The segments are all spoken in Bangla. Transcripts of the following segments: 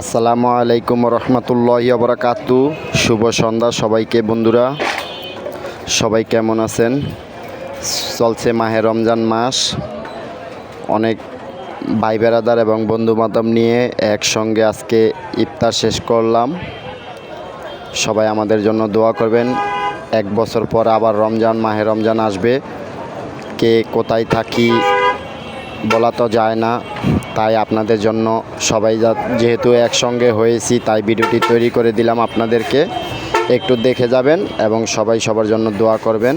আসসালামু আলাইকুম রহমতুল্লাহ বরাকাতু শুভ সন্ধ্যা সবাইকে বন্ধুরা। সবাই কেমন আছেন? চলছে মাহে রমজান মাস। অনেক ভাই বেড়াদার এবং বন্ধু বান্ধব নিয়ে একসঙ্গে আজকে ইফতার শেষ করলাম। সবাই আমাদের জন্য দোয়া করবেন। এক বছর পর আবার রমজান, মাহে রমজান আসবে। কে কোথায় থাকি বলা তো যায় না। তাই আপনাদের জন্য সবাই যেহেতু একসঙ্গে হয়েছি, তাই ভিডিওটি তৈরি করে দিলাম আপনাদেরকে। একটু দেখে যাবেন এবং সবাই সবার জন্য দোয়া করবেন।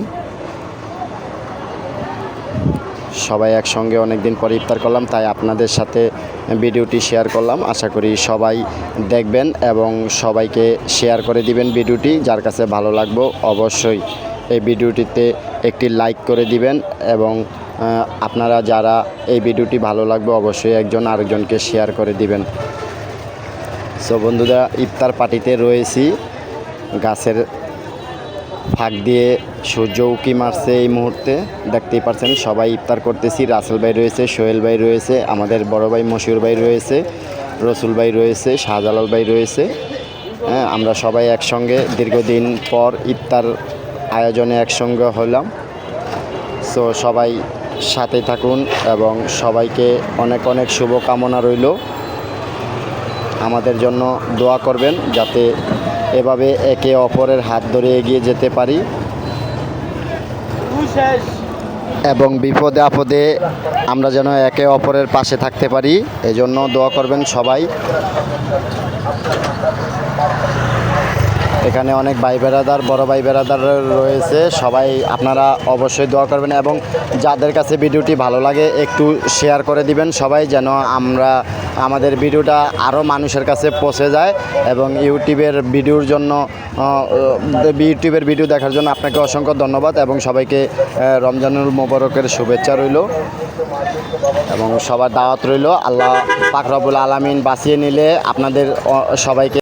সবাই একসঙ্গে অনেক দিন পরে ইফতার করলাম, তাই আপনাদের সাথে ভিডিওটি শেয়ার করলাম। আশা করি সবাই দেখবেন এবং সবাইকে শেয়ার করে দিবেন ভিডিওটি। যার কাছে ভালো লাগবে অবশ্যই এই ভিডিওটিতে একটি লাইক করে দিবেন এবং আপনারা যারা এই ভিডিওটি ভালো লাগবে অবশ্যই একজন আরেকজনকে শেয়ার করে দিবেন। সো বন্ধুরা, ইফতার পার্টিতে রয়েছি। গাছের ফাঁক দিয়ে সূর্য উকি মারছে এই মুহূর্তে। দেখতেই পারছেন সবাই ইফতার করতেছি। রাসেল ভাই রয়েছে, সোহেল ভাই রয়েছে, আমাদের বড় ভাই মশিউর ভাই রয়েছে, রসুল ভাই রয়েছে, শাহজালাল ভাই রয়েছে। হ্যাঁ আমরা সবাই একসঙ্গে দীর্ঘদিন পর ইফতার আয়োজনে একসঙ্গে হলাম। সো সবাই সাথে থাকুন এবং সবাইকে অনেক অনেক শুভকামনা রইল। আমাদের জন্য দোয়া করবেন যাতে এভাবে একে অপরের হাত ধরে এগিয়ে যেতে পারি। এবং বিপদে আপদে আমরা যেন একে অপরের পাশে থাকতে পারি, এজন্য দোয়া করবেন সবাই। এখানে অনেক ভাই বেড়াদার বড় ভাই বেড়াদার রয়েছে। সবাই আপনারা অবশ্যই দোয়া করবেন এবং যাদের কাছে ভিডিওটি ভালো লাগে একটু শেয়ার করে দিবেন। সবাই যেন আমরা, আমাদের ভিডিওটা আরও মানুষের কাছে পৌঁছে যায় এবং ইউটিউবের ভিডিওর জন্য ইউটিউবের ভিডিও দেখার জন্য আপনাকে অসংখ্য ধন্যবাদ এবং সবাইকে রমজানুল মোবারকের শুভেচ্ছা রইল এবং সবার দাওয়াত রইল। আল্লাহ পাকরবুল আলামিন বাঁচিয়ে নিলে আপনাদের সবাইকে